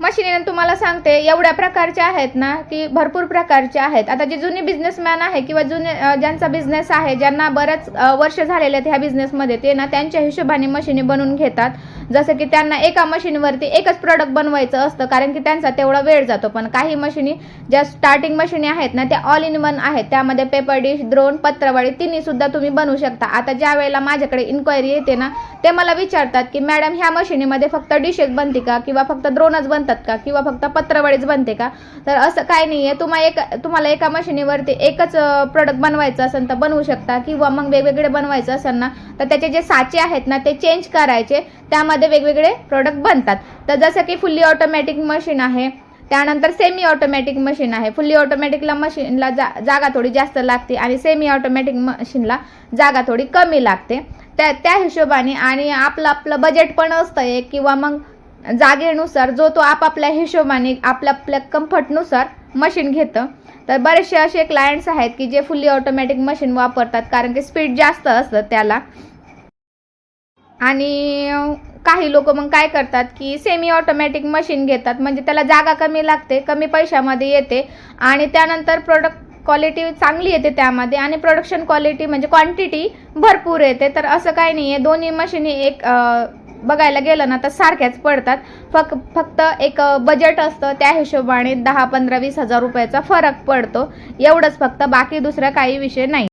मशिनी तुम्हाला सांगते एवढ्या प्रकारच्या आहेत ना की भरपूर प्रकारचे आहेत. आता जे जुने बिझनेसमॅन आहे किंवा जुने ज्यांचा बिझनेस आहे ज्यांना बरंच वर्ष झालेले आहेत ह्या बिझनेसमध्ये ते ना त्यांच्या हिशोबाने मशिनी बनवून घेतात. जसं की त्यांना एका मशीनवरती एकच प्रोडक्ट बनवायचं असतं कारण की त्यांचा तेवढा वेळ जातो. पण काही मशिनी ज्या स्टार्टिंग मशिनी आहेत ना त्या ऑल इन वन आहेत. त्यामध्ये पेपर डिश द्रोण पत्रवाळी तिन्ही सुद्धा तुम्ही बनवू शकता. आता ज्या वेळेला माझ्याकडे इन्क्वायरी येते ना ते मला विचारतात की मॅडम ह्या मशिनीमध्ये फक्त डिशेस बनते का? किंवा फक्त द्रोणच बनतात का? किंवा फक्त पत्रावळीच बनते का? तर असं काय नाही आहे तुम्हाला एक तुम्हाला एका मशिनीवरती एकच प्रोडक्ट बनवायचं असेल तर बनवू शकता. किंवा मग वेगवेगळे बनवायचं असेल ना तर त्याचे जे साचे आहेत ना ते चेंज करायचे. त्यामध्ये वेगवेगळे प्रोडक्ट बनतात. तर जसं की फुल्ली ऑटोमॅटिक मशीन आहे. त्यानंतर सेमी ऑटोमॅटिक मशीन आहे फुल्ली ऑटोमॅटिकला मशीनला जा जागा थोडी जास्त लागते आणि सेमी ऑटोमॅटिक मशीनला जागा थोडी कमी लागते. त्या त्या हिशोबाने आणि आपलं आपलं बजेट पण असतं एक. किंवा मग जागेनुसार जो तो आपापल्या हिशोबाने आपल्या आपल्या कम्फर्टनुसार मशीन घेतं. तर बरेचसे असे क्लायंट्स आहेत की जे फुल्ली ऑटोमॅटिक मशीन वापरतात कारण की स्पीड जास्त असतं त्याला. आणि काही लोक मग काय करतात की सेमी ऑटोमॅटिक मशीन घेतात म्हणजे त्याला जागा कमी लागते कमी पैशामध्ये येते आणि त्यानंतर प्रोडक्ट क्वालिटी चांगली येते त्यामध्ये आणि प्रोडक्शन क्वालिटी म्हणजे क्वांटिटी भरपूर येते. तर असं काही नाही आहे दोन्ही मशीनी एक आ, बघायला गेलं ना तर सारख्याच पडतात. फक फक्त एक बजेट असतं त्या हिशोबाने दहा पंधरा वीस हजार रुपयाचा फरक पडतो. एवढंच फक्त बाकी दुसरा काही विषय नाही.